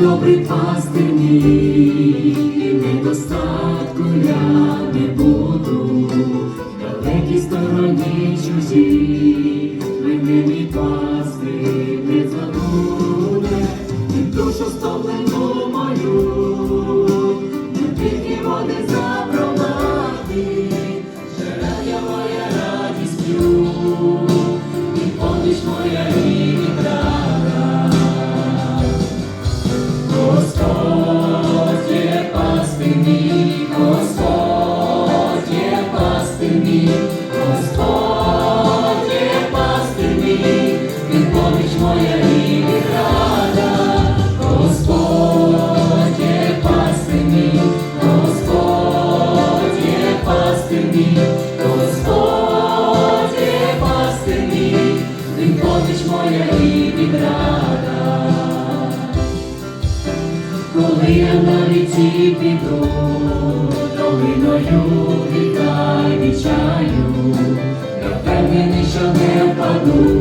добрий пастир мій, недостатку я не буду, в далекій стороні чужі, мене мій пастир не забуде, і душу стомлену мою, не тільки води запровадить, джерел моя радістю, і поміч моя Senhor.